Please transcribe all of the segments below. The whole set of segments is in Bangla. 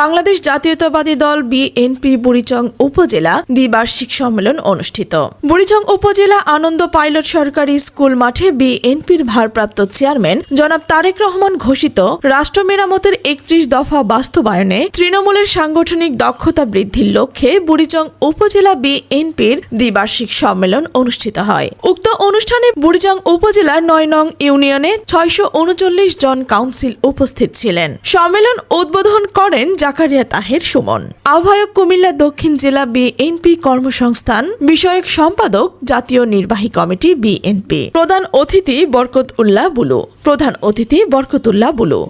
বাংলাদেশ জাতীয়তাবাদী দল বিএনপি বুড়িচং উপজেলা দ্বিবার্ষিক সম্মেলন অনুষ্ঠিত। বুড়িচং উপজেলা আনন্দ পাইলট সরকারি স্কুল মাঠে বিএনপির ভারপ্রাপ্ত চেয়ারম্যান জনাব তারেক রহমান ঘোষিত রাষ্ট্র মেরামতের একত্রিশ দফা বাস্তবায়নে তৃণমূলের সাংগঠনিক দক্ষতা বৃদ্ধির লক্ষ্যে বুড়িচং উপজেলা বিএনপির দ্বিবার্ষিক সম্মেলন অনুষ্ঠিত হয়। উক্ত অনুষ্ঠানে বুড়িচং উপজেলার নয় নং ইউনিয়নে ছয়শো উনচল্লিশ জন কাউন্সিল উপস্থিত ছিলেন। সম্মেলন উদ্বোধন করেন জাকারিয়া তাহের সুমন। আহ্বায়ক কুমিল্লা দক্ষিণ জেলা বিএনপি কর্মসংস্থান বিষয়ক সম্পাদক জাতীয় নির্বাহী কমিটি বিএনপি। প্রধান অতিথি বরকত উল্লাহ বুলু। প্রধান অতিথি Barkat Ullah Bulu.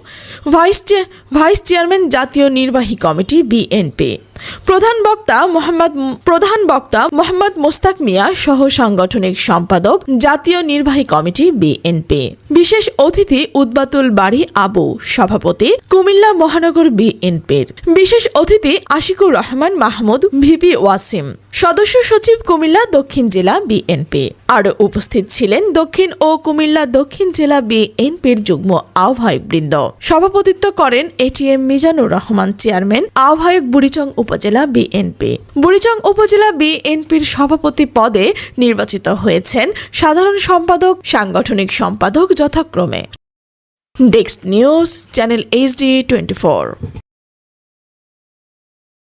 Vice vice chairman জাতীয় নির্বাহী কমিটি বিএনপি। প্রধান বক্তা মোহাম্মদ প্রধান বক্তা মোহাম্মদ মোস্তাক মিয়া সহ সাংগঠনিক সম্পাদক জাতীয় নির্বাহী কমিটি বিএনপি। বিশেষ অতিথি উদ্বাতুল বাড়ি আবু সভাপতি কুমিল্লা মহানগর বিএনপির। বিশেষ অতিথি আশিকুর রহমান মাহমুদ, ভিপি ওয়াসিম। সদস্য সচিব কুমিল্লা দক্ষিণ জেলা বিএনপি। আরও উপস্থিত ছিলেন দক্ষিণ ও কুমিল্লা দক্ষিণ জেলা বিএনপির যুগ্ম আহ্বায়ক বৃন্দ। সভাপতিত্ব করেন এটিএম মিজানুর রহমান, চেয়ারম্যান আহ্বায়ক বুড়িচং উপজেলা বিএনপি। বুড়িচং উপজেলা বিএনপির সভাপতি পদে নির্বাচিত হয়েছেন সাধারণ সম্পাদক, সাংগঠনিক সম্পাদক যথাক্রমে। Desk news channel HD twenty